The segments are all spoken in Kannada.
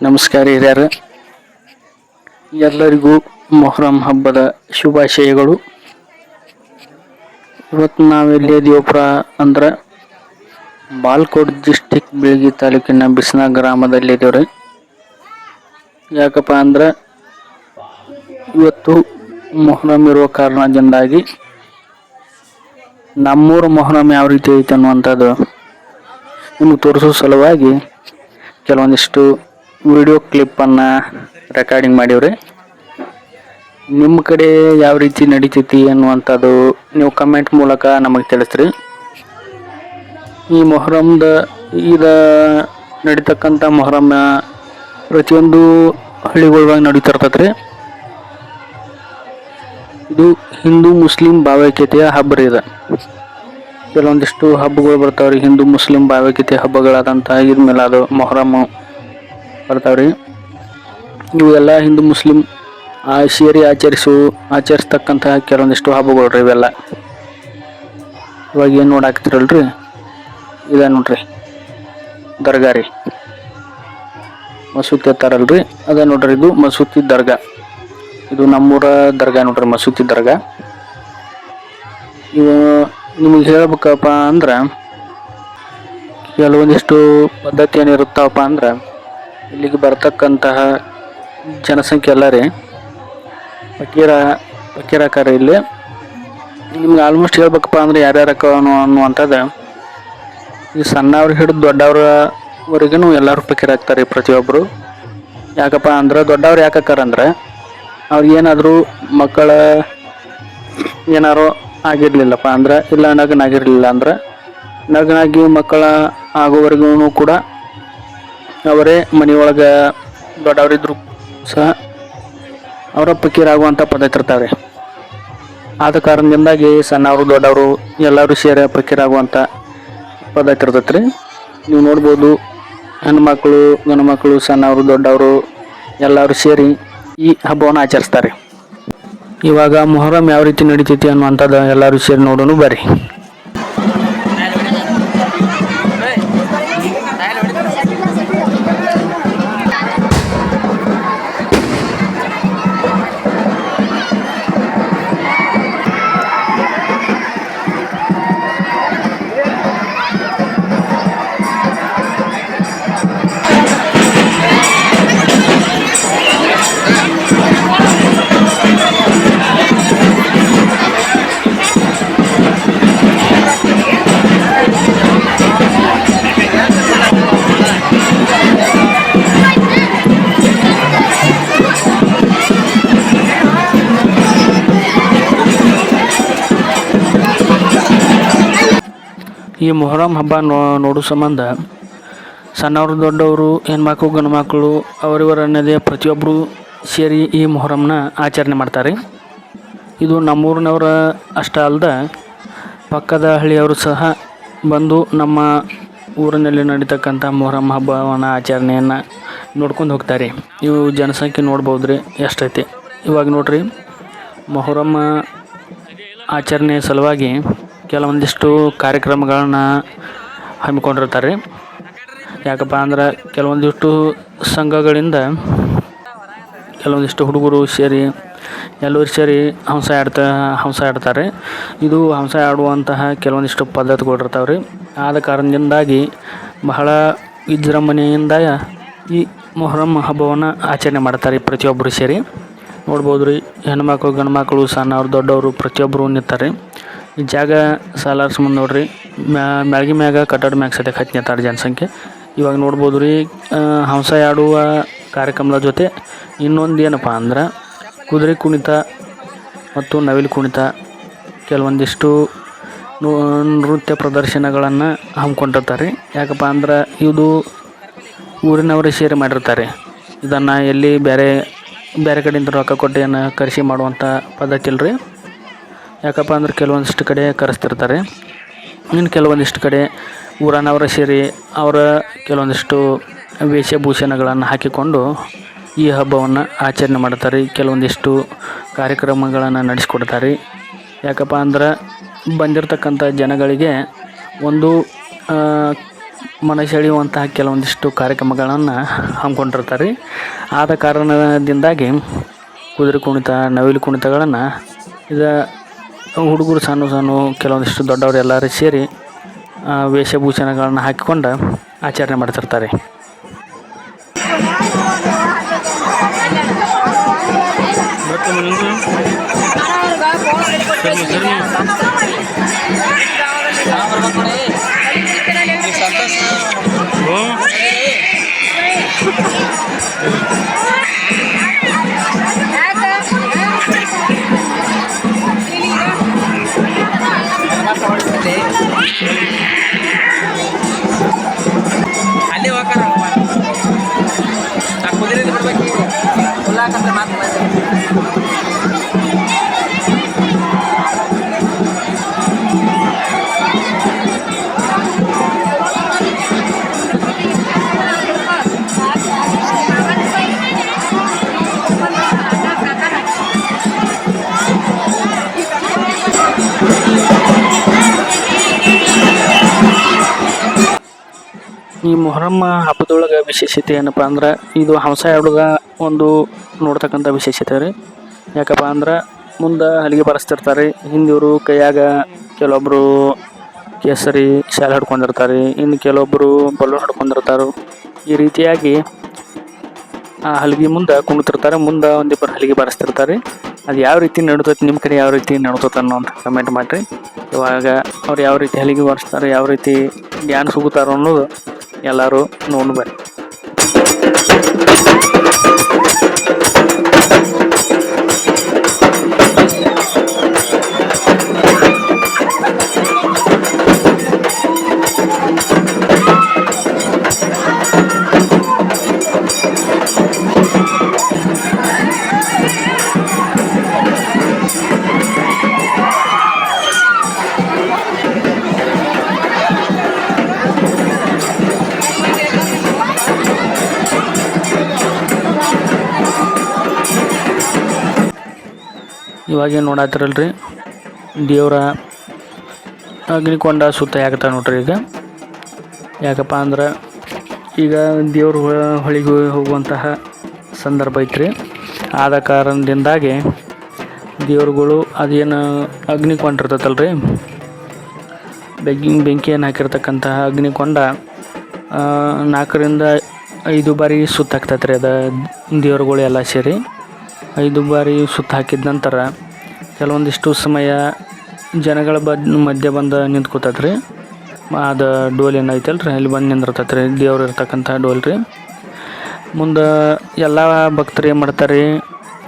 ನಮಸ್ಕಾರ ಹಿರಿಯರ. ಎಲ್ಲರಿಗೂ ಮೊಹರಂ ಹಬ್ಬದ ಶುಭಾಶಯಗಳು. ಇವತ್ತು ನಾವೆಲ್ಲಿ ದೇವಪುರ ಅಂದ್ರೆ ಬಾಲ್ಕೋಟ್ ಡಿಸ್ಟಿಕ್ ಬೆಳಗಿ ತಾಲೂಕಿನ ಬಿಸ್ನಾ ಗ್ರಾಮದಲ್ಲಿ ಇದ್ದೇವ್ರಿ. ಯಾಕಪ್ಪ ಅಂದ್ರೆ ಇವತ್ತು ಮೊಹರಂ ಇರುವ ಕಾರಣದಿಂದಾಗಿ ನಮ್ಮೂರು ಮೊಹರಂ ಯಾವ ರೀತಿ ಐತೆ ಅನ್ನುವಂಥದ್ದು ನಿಮಗೆ ತೋರಿಸೋ ಸಲುವಾಗಿ ಕೆಲವೊಂದಿಷ್ಟು ವಿಡಿಯೋ ಕ್ಲಿಪ್ಪನ್ನು ರೆಕಾರ್ಡಿಂಗ್ ಮಾಡೀವ್ರಿ. ನಿಮ್ಮ ಕಡೆ ಯಾವ ರೀತಿ ನಡೀತೈತಿ ಅನ್ನುವಂಥದ್ದು ನೀವು ಕಮೆಂಟ್ ಮೂಲಕ ನಮಗೆ ತಿಳಿಸ್ರಿ. ಈ ಮೊಹರಮ್ದ ಈಗ ನಡೀತಕ್ಕಂಥ ಮೊಹರಮ್ ಪ್ರತಿಯೊಂದು ಹಳ್ಳಿಗಳೊಳಗೆ ನಡೀತಿರ್ತೈತೆ ರೀ ಇದು ಹಿಂದೂ ಮುಸ್ಲಿಂ ಭಾವೈಕ್ಯತೆಯ ಹಬ್ಬ ರೀ ಇದು. ಕೆಲವೊಂದಿಷ್ಟು ಹಬ್ಬಗಳು ಬರ್ತಾವ್ರಿ ಹಿಂದೂ ಮುಸ್ಲಿಂ ಭಾವೈಕ್ಯತೆ ಹಬ್ಬಗಳಾದಂಥ ಮೇಲೆ ಅದು ಮೊಹರಮ್ ಬರ್ತಾವ್ರಿ ಇವೆಲ್ಲ ಹಿಂದೂ ಮುಸ್ಲಿಂ ಸೇರಿ ಆಚರಿಸು, ಆಚರಿಸ್ತಕ್ಕಂತಹ ಕೆಲವೊಂದಿಷ್ಟು ಹಬ್ಬಗಳು ರೀ ಇವೆಲ್ಲ. ಇವಾಗ ಏನು ನೋಡಾಕ್ತಿರಲ್ರಿ ಇದ ನೋಡ್ರಿ. ದರ್ಗಾ ರೀ. ಮಸೂತಿ ಹತ್ತಾರಲ್ರಿ. ಅದ ನೋಡ್ರಿ ಇದು ಮಸೂತಿ ದರ್ಗಾ. ಇದು ನಮ್ಮೂರ ದರ್ಗಾ ನೋಡ್ರಿ, ಮಸೂತಿ ದರ್ಗಾ. ಇವು ನಿಮಗೆ ಹೇಳ್ಬೇಕಪ್ಪ ಅಂದ್ರೆ, ಕೆಲವೊಂದಿಷ್ಟು ಪದ್ಧತಿ ಏನಿರುತ್ತವಪ್ಪ ಅಂದ್ರೆ ಇಲ್ಲಿಗೆ ಬರ್ತಕ್ಕಂತಹ ಜನಸಂಖ್ಯೆ ಎಲ್ಲ ರೀ. ಫಕೀರ ಫಕೀರಾಕಾರ ಇಲ್ಲಿ. ನಿಮ್ಗೆ ಆಲ್ಮೋಸ್ಟ್ ಹೇಳ್ಬೇಕಪ್ಪ ಅಂದ್ರೆ ಯಾರ್ಯಾರು ಅನ್ನೋ ಅನ್ನುವಂಥದ್ದು. ಈ ಸಣ್ಣವ್ರು ಹಿಡಿದು ದೊಡ್ಡವ್ರವರೆಗೂ ಎಲ್ಲರೂ ಫಕೀರಾಗ್ತಾರೆ ಪ್ರತಿಯೊಬ್ಬರು ಯಾಕಪ್ಪ ಅಂದ್ರೆ ದೊಡ್ಡವ್ರು ಅಂದ್ರೆ ಅವ್ರಿಗೆ ಏನಾದರೂ ಮಕ್ಕಳ ಏನಾರು ಆಗಿರಲಿಲ್ಲಪ್ಪ ಅಂದ್ರೆ ಇಲ್ಲ ನಗನಾಗಿರಲಿಲ್ಲ ಅಂದ್ರೆ ನಗನಾಗಿ ಮಕ್ಕಳ ಆಗೋವರೆಗೂ ಕೂಡ ಅವರೇ ಮನೆಯೊಳಗೆ ದೊಡ್ಡವರಿದ್ರು ಸಹ ಅವರ ಪಕ್ಕೀರಾಗುವಂಥ ಪದ್ಧತಿ ಇರ್ತಾವೆ ಆದ ಕಾರಣದಿಂದಾಗಿ ಸಣ್ಣವರು, ದೊಡ್ಡವರು ಎಲ್ಲರೂ ಸೇರಿ ಪಕ್ಕೀರಾಗುವಂಥ ಪದ್ಧತಿ ಇರ್ತೈತೆ ರೀ ನೀವು ನೋಡ್ಬೋದು ಮಕ್ಕಳು, ಗಂಡು ಮಕ್ಕಳು, ಸಣ್ಣವರು, ದೊಡ್ಡವರು ಎಲ್ಲರೂ ಸೇರಿ ಈ ಹಬ್ಬವನ್ನು ಆಚರಿಸ್ತಾರೆ. ಇವಾಗ ಮೊಹರಂ ಯಾವ ರೀತಿ ನಡೀತೈತಿ ಅನ್ನುವಂಥದ್ದು ಎಲ್ಲರೂ ಸೇರಿ ನೋಡೋಣ, ಬರ್ರಿ. ಈ ಮೊಹರಂ ಹಬ್ಬ ನೋ, ನೋಡೋ ಸಂಬಂಧ. ಸಣ್ಣವರು ದೊಡ್ಡವರು, ಹೆಣ್ಮಕ್ಳು ಗಂಡು ಮಕ್ಕಳು ಅವರಿವರ ಅನ್ನದೇ ಪ್ರತಿಯೊಬ್ಬರು ಸೇರಿ ಈ ಮೊಹರಂನ ಆಚರಣೆ ಮಾಡ್ತಾರೆ. ಇದು ನಮ್ಮೂರಿನವರ ಅಷ್ಟೇ ಅಲ್ಲದೆ ಪಕ್ಕದ ಹಳ್ಳಿಯವರು ಸಹ ಬಂದು ನಮ್ಮ ಊರಿನಲ್ಲಿ ನಡೀತಕ್ಕಂಥ ಮೊಹರಂ ಹಬ್ಬವನ್ನು, ಆಚರಣೆಯನ್ನು ನೋಡ್ಕೊಂಡು ಹೋಗ್ತಾರೆ. ಇವು ಜನಸಂಖ್ಯೆ ನೋಡ್ಬೋದು ರೀ ಎಷ್ಟೈತಿ. ಇವಾಗ ನೋಡ್ರಿ, ಮೊಹರಂ ಆಚರಣೆ ಸಲುವಾಗಿ ಕೆಲವೊಂದಿಷ್ಟು ಕಾರ್ಯಕ್ರಮಗಳನ್ನ ಹಮ್ಮಿಕೊಂಡಿರ್ತಾರೆ. ಯಾಕಪ್ಪ ಅಂದ್ರೆ ಕೆಲವೊಂದಿಷ್ಟು ಸಂಘಗಳಿಂದ ಕೆಲವೊಂದಿಷ್ಟು ಹುಡುಗರು ಸೇರಿ ಎಲ್ಲರೂ ಸೇರಿ ಹಂಸ ಆಡ್ತಾ, ಹಂಸ ಆಡ್ತಾರೆ. ಇದು ಹಂಸ ಆಡುವಂತಹ ಕೆಲವೊಂದಿಷ್ಟು ಪದ್ಧತಿಗಳಿರ್ತಾವೆ ರೀ ಆದ ಕಾರಣದಿಂದಾಗಿ ಬಹಳ ವಿಜೃಂಭಣೆಯಿಂದ ಈ ಮೊಹರಂ ಹಬ್ಬವನ್ನು ಆಚರಣೆ ಮಾಡ್ತಾರೆ ಪ್ರತಿಯೊಬ್ಬರು ಸೇರಿ. ನೋಡ್ಬೋದು ರೀ ಹೆಣ್ಮಕ್ಳು ಗಂಡು ಮಕ್ಕಳು ಸಣ್ಣವ್ರು, ದೊಡ್ಡವರು ಪ್ರತಿಯೊಬ್ಬರು ನಿಂತಾರೆ. ಈ ಜಾಗ ಸಾಲಾರ್ಸ್ ಮುಂದೆ ನೋಡ್ರಿ. ಮ್ಯಾಳ್ಗಿ ಮ್ಯಾಗ ಕಟ್ಟಡ ಮ್ಯಾಗ ಸದ್ಯಕ್ಕೆ ಹತ್ತಿ ನಿಂತಾರೆ ಜನಸಂಖ್ಯೆ. ಇವಾಗ ನೋಡ್ಬೋದು ರೀ ಹಂಸ ಆಡುವ ಕಾರ್ಯಕ್ರಮದ ಜೊತೆ ಇನ್ನೊಂದು ಏನಪ್ಪ ಅಂದ್ರೆ, ಕುದುರೆ ಕುಣಿತ ಮತ್ತು ನವಿಲು ಕುಣಿತ ಕೆಲವೊಂದಿಷ್ಟು ನೃತ್ಯ ಪ್ರದರ್ಶನಗಳನ್ನು ಹಮ್ಮಿಕೊಂಡಿರ್ತಾರೆ. ಯಾಕಪ್ಪ ಅಂದ್ರೆ ಇದು ಊರಿನವರೇ ಶೇರ್ ಮಾಡಿರ್ತಾರೆ. ಇದನ್ನು ಎಲ್ಲಿ ಬೇರೆ ಬೇರೆ ಕಡೆಯಿಂದ ರೊಕ್ಕ ಕೊಟ್ಟು ಏನು ಕರೆಸಿ ಮಾಡುವಂಥ ಪದ್ಧತಿ ಇಲ್ರಿ ಯಾಕಪ್ಪ ಅಂದ್ರೆ ಕೆಲವೊಂದಿಷ್ಟು ಕಡೆ ಕರೆಸ್ತಿರ್ತಾರೆ. ಇನ್ನು ಕೆಲವೊಂದಿಷ್ಟು ಕಡೆ ಊರನವರ ಸೇರಿ ಅವರ ಕೆಲವೊಂದಿಷ್ಟು ವೇಷಭೂಷಣಗಳನ್ನು ಹಾಕಿಕೊಂಡು ಈ ಹಬ್ಬವನ್ನು ಆಚರಣೆ ಮಾಡ್ತಾರೆ. ಕೆಲವೊಂದಿಷ್ಟು ಕಾರ್ಯಕ್ರಮಗಳನ್ನು ನಡೆಸಿಕೊಡ್ತಾರೆ. ಯಾಕಪ್ಪ ಅಂದ್ರೆ ಬಂದಿರತಕ್ಕಂಥ ಜನಗಳಿಗೆ ಒಂದು ಮನಸೆಳೆಯುವಂತಹ ಕೆಲವೊಂದಿಷ್ಟು ಕಾರ್ಯಕ್ರಮಗಳನ್ನು ಹಮ್ಮಿಕೊಂಡಿರ್ತಾರೆ. ಆದ ಕಾರಣದಿಂದಾಗಿ ಕುದುರೆ ಕುಣಿತ, ನವಿಲು ಕುಣಿತಗಳನ್ನು ಇದು ಹುಡುಗರು ಸಣ್ಣ ಸಣ್ಣ ಕೆಲವೊಂದಿಷ್ಟು ದೊಡ್ಡವರು ಎಲ್ಲರೂ ಸೇರಿ ವೇಷಭೂಷಣಗಳನ್ನು ಹಾಕಿಕೊಂಡು ಆಚರಣೆ ಮಾಡ್ತಿರ್ತಾರೆ. ಅಲ್ಲಿ ಹೋಗ್ತಾರ ಆ ಕುದುರೆ ಬಿಡ್ಬೇಕು ಈಗ ಹುಲ್ಲಾಕಂದ್ರೆ ಮಾತು ಈ ಮೊಹರಮ್ಮ ಹಬ್ಬದೊಳಗೆ ವಿಶೇಷತೆ ಏನಪ್ಪ ಅಂದ್ರೆ ಇದು ಹಂಸ ಹುಡುಗ ಒಂದು ನೋಡ್ತಕ್ಕಂಥ ವಿಶೇಷತೆ ರೀ. ಯಾಕಪ್ಪ ಅಂದ್ರೆ ಮುಂದೆ ಹಲಿಗೆ ಬರೆಸ್ತಿರ್ತಾರೆ, ಹಿಂದಿವರು ಕೈಯಾಗ ಕೆಲವೊಬ್ಬರು ಕೇಸರಿ ಶಾಲೆ ಹಿಡ್ಕೊಂಡಿರ್ತಾರೆ, ಇನ್ನು ಕೆಲವೊಬ್ಬರು ಬಲೂನ್ ಹಿಡ್ಕೊಂಡಿರ್ತಾರೆ. ಈ ರೀತಿಯಾಗಿ ಆ ಹಲಿಗೆ ಮುಂದೆ ಕುಣಿತಿರ್ತಾರೆ, ಮುಂದೆ ಒಂದಿಬ್ಬರು ಹಲಿಗೆ ಬಾರಿಸ್ತಿರ್ತಾರೆ. ಅದು ಯಾವ ರೀತಿ ನಡ್ತೈತೆ ನಿಮ್ಮ ಕಡೆ ಯಾವ ರೀತಿ ನಡೀತೈತೆ ಅನ್ನೋ ಅಂತ ಕಮೆಂಟ್ ಮಾಡಿರಿ. ಇವಾಗ ಅವ್ರು ಯಾವ ರೀತಿ ಹಲಿಗೆ ಬಾರಿಸ್ತಾರೆ, ಯಾವ ರೀತಿ ಜ್ಞಾನ ಹೋಗುತ್ತಾರೋ ಅನ್ನೋದು ಎಲ್ಲರೂ ನೋಡಿ ಇವಾಗೇನು ನೋಡತ್ತಿರಲ್ರಿ ದೇವ್ರ ಅಗ್ನಿಕೊಂಡ ಸುತ್ತ ಯಾಕತ್ತ ನೋಡ್ರಿ ಈಗ? ಯಾಕಪ್ಪ ಅಂದ್ರೆ ಈಗ ದೇವ್ರ ಹೊಳಿಗೆ ಹೋಗುವಂತಹ ಸಂದರ್ಭ ಐತ್ರಿ. ಆದ ಕಾರಣದಿಂದಾಗಿ ದೇವ್ರುಗಳು ಅದೇನು ಅಗ್ನಿಕೊಂಡಿರ್ತೈತಲ್ರಿ ಬೆಂಕಿ ಬೆಂಕಿಯನ್ನು ಹಾಕಿರ್ತಕ್ಕಂತಹ ಅಗ್ನಿಕೊಂಡ ನಾಲ್ಕರಿಂದ ಐದು ಬಾರಿ ಸುತ್ತ ಹಾಕ್ತೈತೆ ರೀ ಅದು ದೇವ್ರುಗಳು ಎಲ್ಲ ಸೇರಿ. ಐದು ಬಾರಿ ಸುತ್ತ ಹಾಕಿದ ನಂತರ ಕೆಲವೊಂದಿಷ್ಟು ಸಮಯ ಜನಗಳ ಬದ್ ಮಧ್ಯೆ ಬಂದು ನಿಂತ್ಕೋತೈತೆ ರೀ ಅದು ಡೋಲ್ ಏನೈತಲ್ಲ ರೀ ಅಲ್ಲಿ ಬಂದು ನಿಂದಿರ್ತೈತೆ ರೀ ದೇವ್ರು ಇರ್ತಕ್ಕಂಥ ಡೋಲ್ ರೀ. ಮುಂದೆ ಎಲ್ಲ ಭಕ್ತರು ಏನು ಮಾಡ್ತಾರೆ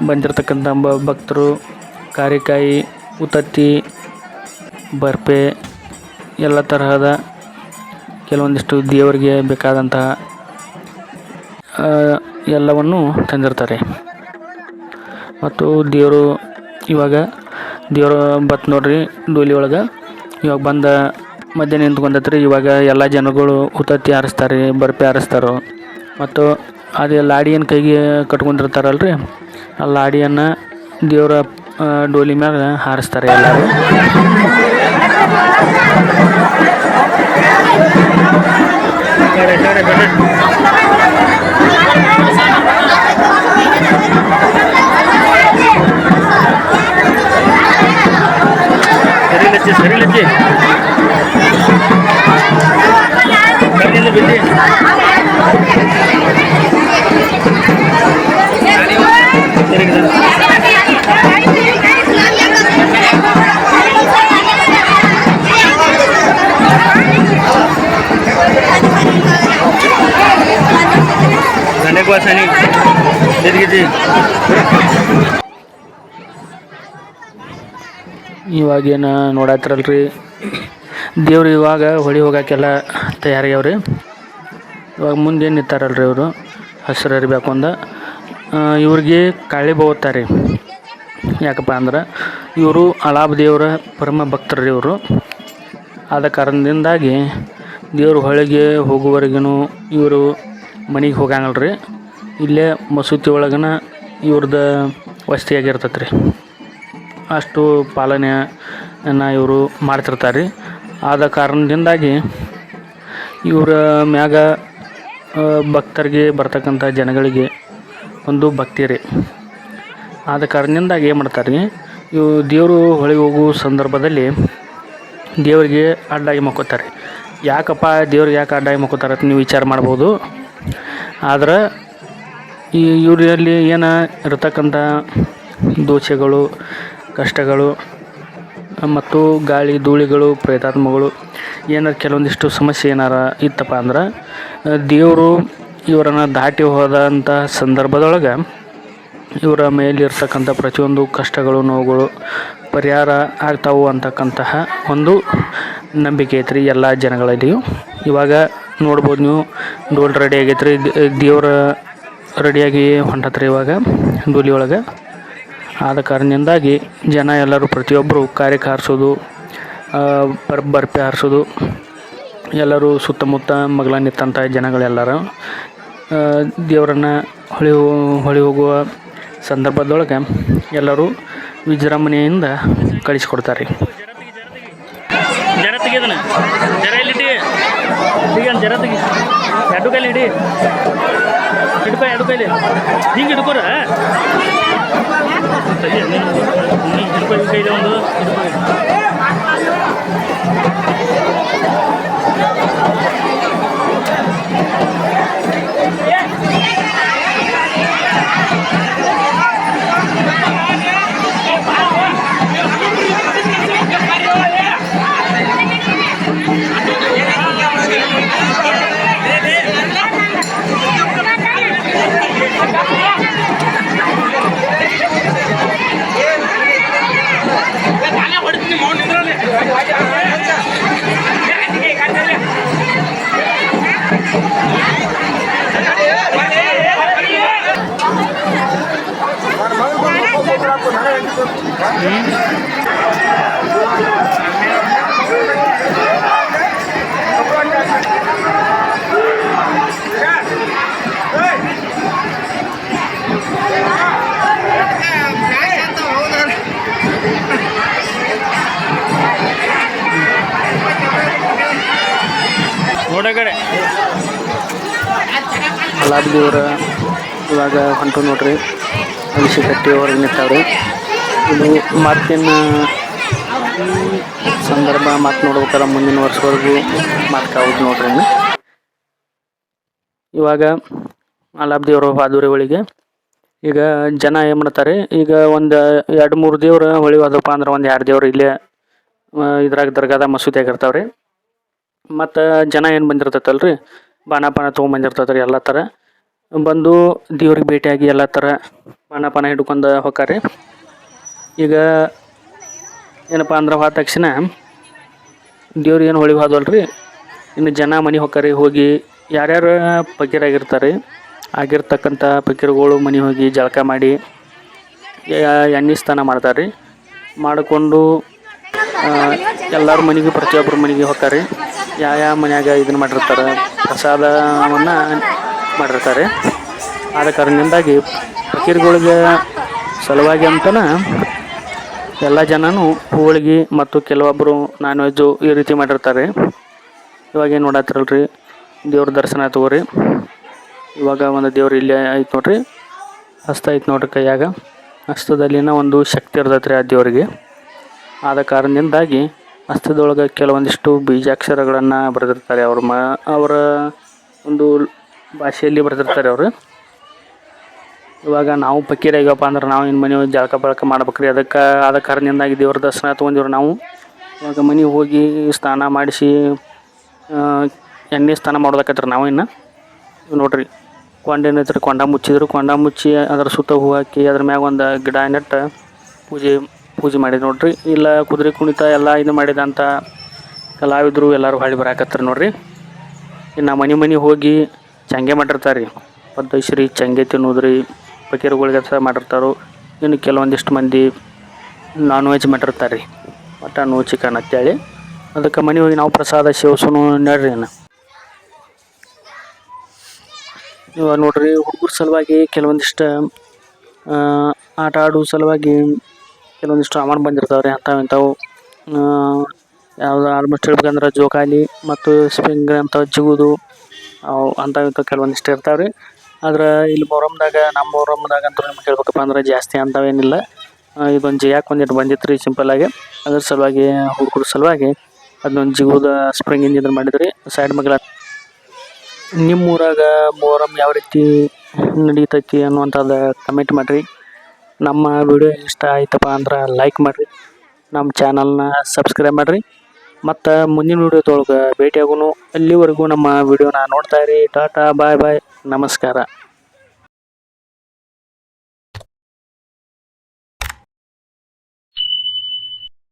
ಬಂದಿರತಕ್ಕಂಥ ಬ ಭಕ್ತರು ಕಾರಿಕಾಯಿ, ಉತ್ತತ್ತಿ, ಬರ್ಪೆ, ಎಲ್ಲ ತರಹದ ಕೆಲವೊಂದಿಷ್ಟು ದೇವರಿಗೆ ಬೇಕಾದಂತಹ ಎಲ್ಲವನ್ನು ತಂದಿರ್ತಾರೆ. ಮತ್ತು ದೇವರು ಇವಾಗ ದೇವರು ಬತ್ ನೋಡ್ರಿ ಡೋಲಿ ಒಳಗೆ. ಇವಾಗ ಬಂದ ಮಧ್ಯೆ ನಿಂತ್ಕೊಂಡತ್ರಿ. ಇವಾಗ ಎಲ್ಲ ಜನಗಳು ಉತ್ತತ್ತಿ ಹಾರಿಸ್ತಾರೆ, ಬರ್ಪೆ ಹಾರಿಸ್ತಾರೆ. ಮತ್ತು ಅದೇ ಲಾಡಿಯನ್ನು ಕೈಗೆ ಕಟ್ಕೊಂಡಿರ್ತಾರಲ್ರಿ. ಆ ಲಾಡಿಯನ್ನು ದೇವರ ಡೋಲಿ ಮ್ಯಾಗ ಹಾರಿಸ್ತಾರೆ ಎಲ್ಲರೂ. ಸರಿ ಗಂಡಕ್ಕೆ ಇವಾಗ ಎದ್ಗಿದ್ದಿ ಇವಾಗೇನು ನೋಡತ್ತಿರಲ್ರಿ ದೇವ್ರು ಇವಾಗ ಹೊಳಿ ಹೋಗೋಕ್ಕೆಲ್ಲ ತಯಾರಾಗ್ಯಾವ್ರಿ ಇವಾಗ ಮುಂದೆ ಏನು ನಿಂತಾರಲ್ರಿ ಇವರು? ಹಸಿರು ಅರಿಬೇಕು ಅಂದ. ಇವ್ರಿಗೆ ಕಾಳಿ ಬೋತಾರೆ ಯಾಕಪ್ಪ ಅಂದ್ರೆ ಇವರು ಅಲಾಬ್ ದೇವರ ಪರಮ ಭಕ್ತರು ಇವರು. ಆದ ಕಾರಣದಿಂದಾಗಿ ದೇವ್ರ ಹೊಳಿಗೆ ಹೋಗುವವರೆಗೂ ಇವರು ಮನೆಗೆ ಹೋಗಂಗಲ್ಲ ರೀ ಇಲ್ಲೇ ಮಸೂತಿ ಒಳಗನ ಇವ್ರದ್ದು ವಸ್ತಿಯಾಗಿರ್ತೈತೆ ರೀ ಅಷ್ಟು ಪಾಲನೆಯನ್ನು ಇವರು ಮಾಡ್ತಿರ್ತಾರೆ. ರೀ ಆದ ಕಾರಣದಿಂದಾಗಿ ಇವರ ಮ್ಯಾಗ ಭಕ್ತರಿಗೆ ಬರ್ತಕ್ಕಂಥ ಜನಗಳಿಗೆ ಒಂದು ಭಕ್ತಿ ರೀ. ಆದ ಕಾರಣದಿಂದಾಗಿ ಏನು ಮಾಡ್ತಾರೆ ಇವು ದೇವರು ಹೊಳಿಗೆ ಹೋಗುವ ಸಂದರ್ಭದಲ್ಲಿ ದೇವರಿಗೆ ಅಡ್ಡಾಗಿ ಮಕ್ಕೋತಾರೆ ಯಾಕಪ್ಪ ದೇವ್ರಿಗೆ ಯಾಕೆ ಅಡ್ಡಾಗಿ ಮಕ್ಕೋತಾರೆ ಅಂತ ನೀವು ವಿಚಾರ ಮಾಡ್ಬೋದು. ಆದ್ರೆ ಈ ಇವರಲ್ಲಿ ಏನು ಇರತಕ್ಕಂಥ ದೋಷಗಳು, ಕಷ್ಟಗಳು, ಮತ್ತು ಗಾಳಿ, ಧೂಳಿಗಳು, ಪ್ರೇತಾತ್ಮಗಳು, ಏನಾರು ಕೆಲವೊಂದಿಷ್ಟು ಸಮಸ್ಯೆ ಏನಾರ ಇತ್ತಪ್ಪ ಅಂದ್ರೆ, ದೇವರು ಇವರನ್ನು ದಾಟಿ ಹೋದಂಥ ಸಂದರ್ಭದೊಳಗೆ ಇವರ ಮೇಲಿರ್ತಕ್ಕಂಥ ಪ್ರತಿಯೊಂದು ಕಷ್ಟಗಳು, ನೋವುಗಳು ಪರಿಹಾರ ಆಗ್ತಾವು ಅಂತಕ್ಕಂತಹ ಒಂದು ನಂಬಿಕೆ ಐತ್ರಿ ಎಲ್ಲ ಜನಗಳಲ್ಲಿಯೂ. ಇವಾಗ ನೋಡ್ಬೋದು ನೀವು. ಡೋಲ್ ರೆಡಿ ಆಗೈತೆ ರೀ ದೇವ್ರ ರೆಡಿಯಾಗಿ ಹೊಂಟತ್ರಿ ಇವಾಗ ಡೋಲಿ ಒಳಗೆ. ಆದ ಕಾರಣದಿಂದಾಗಿ ಜನ ಎಲ್ಲರೂ ಪ್ರತಿಯೊಬ್ಬರು ಕಾರ್ಯಕ್ಕೆ ಹಾರಿಸೋದು ಬರ್, ಬರ್ಪೆ ಹಾರಿಸೋದು, ಎಲ್ಲರೂ ಸುತ್ತಮುತ್ತ ಮಗ್ಲ ನಿಂತಂಥ ಜನಗಳೆಲ್ಲರೂ ದೇವರನ್ನು ಹೊಳಿ ಹೊಳಿ ಹೋಗುವ ಸಂದರ್ಭದೊಳಗೆ ಎಲ್ಲರೂ ವಿಜೃಂಭಣೆಯಿಂದ ಕಳಿಸ್ಕೊಡ್ತಾರೆ. ಜರ ತೆಗಿದನ ಜರ ಎಲ್ಲಿಡಿ ಈಗ ಜರ ತೆಗಿ ಎರಡು ಕೈಲಿ ಹಿಡಿ ಹಿಡ್ಕೊ ಎರಡು ಕೈಲಿ ಹಿಂಗೆ ಹಿಡ್ಕೊರ ಹಿಡ್ಕೊ ಈ ಕೈಲಿ ಒಂದು ಹಿಡ್ಕೊ. ಅಲ್ಲಾಬ್ ದೇವ್ರ ಇವಾಗ ಹೊಂಟು ನೋಡ್ರಿ. ಅಳಿಸಿ ಕಟ್ಟಿ ಹೊರಗೆ ನಿಂತಾವ್ರಿ. ಇದು ಮಾತಿನ ಸಂದರ್ಭ, ಮಾತು ನೋಡ್ಬೇಕಲ್ಲ ಮುಂದಿನ ವರ್ಷವರೆಗೂ ಮಾತಾಡೋದು ನೋಡ್ರಿ. ಇವಾಗ ಅಲಾಬ್ ದೇವ್ರ ಹಾದೂರಿ ಒಳಗೆ. ಈಗ ಜನ ಏನು ಮಾಡ್ತಾರೆ, ಈಗ ಒಂದು ಎರಡು ಮೂರು ದೇವ್ರ ಹೊಳಿ ಹೋದಪ್ಪ ಅಂದ್ರೆ ಒಂದು ಎರಡು ದೇವ್ರು ಇಲ್ಲೇ ಇದ್ರಾಗ ದರ್ಗಾದ ಮಸೂದಿಯಾಗ ಇರ್ತಾವ್ರಿ. ಮತ್ತು ಜನ ಏನು ಬಂದಿರ್ತೈತಲ್ರಿ, ಬಾಣ ಪಾನ ತೊಗೊಂಬಂದಿರ್ತೈತೆ ರೀ ಎಲ್ಲ ಥರ ಬಂದು ದೇವ್ರಿಗೆ ಭೇಟಿಯಾಗಿ ಎಲ್ಲ ಥರ ಪಾನ ಪಾನ ಹಿಡ್ಕೊಂಡು ಹೋಗಾರೆ ಈಗ ಏನಪ್ಪ ಅಂದ್ರೆ ಹೋದ ತಕ್ಷಣ ದೇವ್ರಿಗೆ ಏನು ಹೊಳಿಗೆ ರೀ ಇನ್ನು ಜನ ಮನೆ ಹೋಗಾರಿ ಹೋಗಿ ಯಾರ್ಯಾರು ಪಕೀರಾಗಿರ್ತಾರೆ, ಆಗಿರ್ತಕ್ಕಂಥ ಪಕೀರ್ಗಳು ಮನೆ ಹೋಗಿ ಜಳಕ ಮಾಡಿ ಎಣ್ಣೆ ಸ್ನಾನ ಮಾಡ್ತಾರೆ ರೀ ಮಾಡಿಕೊಂಡು ಎಲ್ಲರ ಮನೆಗೆ ಪ್ರತಿಯೊಬ್ಬರ ಮನೆಗೆ ಹೋಗ್ತಾರೆ ಯಾವ ಯಾವ ಮನ್ಯಾಗ ಇದನ್ನು ಮಾಡಿರ್ತಾರೆ, ಪ್ರಸಾದವನ್ನು ಮಾಡಿರ್ತಾರೆ. ಆದ ಕಾರಣದಿಂದಾಗಿ ಫಕೀರ್ಗಳಿಗೆ ಸಲುವಾಗಿ ಅಂತಲೇ ಎಲ್ಲ ಜನನೂ ಹೋಳಿಗೆ ಮತ್ತು ಕೆಲವೊಬ್ಬರು ನಾನ್ ವೆಜ್ಜು ಈ ರೀತಿ ಮಾಡಿರ್ತಾರೆ. ಇವಾಗ ಏನು ನೋಡತ್ತಿರಲ್ರಿ ದೇವ್ರ ದರ್ಶನ ತಗೋರಿ. ಇವಾಗ ಒಂದು ದೇವ್ರು ಇಲ್ಲೇ ಐತೆ ನೋಡ್ರಿ. ಹಸ್ತ ಐತೆ ನೋಡ್ರಿ ಕೈಯಾಗ. ಹಸ್ತದಲ್ಲಿನ ಒಂದು ಶಕ್ತಿ ಇರ್ತೈತೆ ಆ ದೇವರಿಗೆ. ಆದ ಕಾರಣದಿಂದಾಗಿ ಹಸ್ತದೊಳಗೆ ಕೆಲವೊಂದಿಷ್ಟು ಬೀಜಾಕ್ಷರಗಳನ್ನು ಬರೆದಿರ್ತಾರೆ. ಅವ್ರ ಮ ಅವರ ಒಂದು ಭಾಷೆಯಲ್ಲಿ ಬರೆದಿರ್ತಾರೆ ಅವರು. ಇವಾಗ ನಾವು ಪಕ್ಕೀರಾಗ್ಯವಪ್ಪ ಅಂದ್ರೆ ನಾವು ಇನ್ನು ಮನೆ ಜಳಕ ಬಳಕ ಮಾಡ್ಬೇಕ್ರಿ. ಅದಕ್ಕೆ, ಆದ ಕಾರಣದಿಂದಾಗಿ ದೇವ್ರ ದರ್ಶನ ತೊಗೊಂಡಿವ್ರು ನಾವು. ಇವಾಗ ಮನೆಗೆ ಹೋಗಿ ಸ್ನಾನ ಮಾಡಿಸಿ ಎಣ್ಣೆ ಸ್ನಾನ ಮಾಡೋದಕ್ಕತ್ರಿ ನಾವು ಇನ್ನು. ನೋಡ್ರಿ, ಕೊಂಡ ಏನೈತ್ರಿ, ಕೊಂಡ ಮುಚ್ಚಿದ್ರು. ಕೊಂಡ ಮುಚ್ಚಿ ಅದ್ರ ಸುತ್ತ ಹೂ ಹಾಕಿ ಅದ್ರ ಮ್ಯಾಗ ಒಂದು ಗಿಡ ನೆಟ್ಟು ಪೂಜೆ ಪೂಜೆ ಮಾಡಿದ್ರು ನೋಡ್ರಿ. ಇಲ್ಲ ಕುದುರೆ ಕುಣಿತ ಎಲ್ಲ ಇದು ಮಾಡಿದಂಥ ಕಲಾವಿದರು ಎಲ್ಲರೂ ಹೊಳ್ಳಿ ಬರಾಕತ್ತಾರೆ ನೋಡ್ರಿ. ಇನ್ನು ಮನೆ ಮನೆ ಹೋಗಿ ಚಂಗೆ ಮಾಡಿರ್ತಾರೆ ರೀ. ಪದ್ದಶ್ರೀ ಚಂಗೆ ತಿನ್ನೋದ್ರಿ ಪಕೀರುಗಳಿಗೆ ಸಹ ಮಾಡಿರ್ತಾರೆ, ಇನ್ನು ಕೆಲವೊಂದಿಷ್ಟು ಮಂದಿ ನಾನ್ ವೆಜ್ ಮಾಡಿರ್ತಾರೆ ರೀ. ಮಟನ್ ಚಿಕನ್ ಅಂತೇಳಿ. ಅದಕ್ಕೆ ಮನೆ ಹೋಗಿ ನಾವು ಪ್ರಸಾದ ಸೇವಿಸೋನು ನಡ್ರಿ ಇನ್ನು. ಇವಾಗ ನೋಡ್ರಿ ಹುಡುಗರ ಸಲುವಾಗಿ ಕೆಲವೊಂದಿಷ್ಟು ಆಟ ಆಡೋ ಸಲುವಾಗಿ ಕೆಲವೊಂದಿಷ್ಟು ಅಮೌಂಟ್ ಬಂದಿರ್ತಾವೆ ರೀ ಅಂಥವು ಇಂಥವು. ಯಾವುದು ಆಲ್ಮೋಸ್ಟ್ ಹೇಳ್ಬೇಕಂದ್ರೆ ಜೋಕಾಲಿ ಮತ್ತು ಸ್ಪ್ರಿಂಗ್ ಅಂಥವು ಜಿಗುದು. ಅವು ಅಂಥವು ಇಂಥವು ಕೆಲವೊಂದಿಷ್ಟು ಇರ್ತಾವೆ ರೀ ಆದ್ರೆ ಇಲ್ಲಿ ಮೊರಮ್ದಾಗ ನಮ್ಮ ಮೊರಮ್ದಾಗ ಅಂತ ನಿಮ್ಗೆ ಹೇಳ್ಬೇಕಪ್ಪ ಅಂದ್ರೆ ಜಾಸ್ತಿ ಅಂಥವೇನಿಲ್ಲ ಇದೊಂದು ಜಿಯಾಕ್ ಒಂದಿಟ್ಟು ಬಂದಿತ್ತು ರೀ ಸಿಂಪಲ್ಲಾಗಿ ಅದ್ರ ಸಲುವಾಗಿ ಹುಡುಗರ ಸಲುವಾಗಿ ಅದನ್ನೊಂದು ಜಿಗುದ ಸ್ಪ್ರಿಂಗಿಂದ ಇಂಜಿನ್ ಮಾಡಿದ್ರಿ. ಸೈಡ್ ಮಗ್ಲ ನಿಮ್ಮ ಊರಾಗ ಮೊರಮ್ ಯಾವ ರೀತಿ ನಡೀತೈತಿ ಅನ್ನುವಂಥದ್ದು ಕಮೆಂಟ್ ಮಾಡಿರಿ. ನಮ್ಮ ವಿಡಿಯೋ ಇಷ್ಟ ಆಯ್ತಪ್ಪ ಅಂದ್ರೆ ಲೈಕ್ ಮಾಡಿರಿ. ನಮ್ಮ ಚಾನಲ್ನ ಸಬ್ಸ್ಕ್ರೈಬ್ ಮಾಡಿರಿ. ಮತ್ತು ಮುಂದಿನ ವಿಡಿಯೋದೊಳಗೆ ಭೇಟಿಯಾಗೋಣ ಅಲ್ಲಿವರೆಗೂ ನಮ್ಮ ವಿಡಿಯೋನ ನೋಡ್ತಾ ಇರಿ. ಟಾಟಾ ಬಾಯ್ ಬಾಯ್. ನಮಸ್ಕಾರ.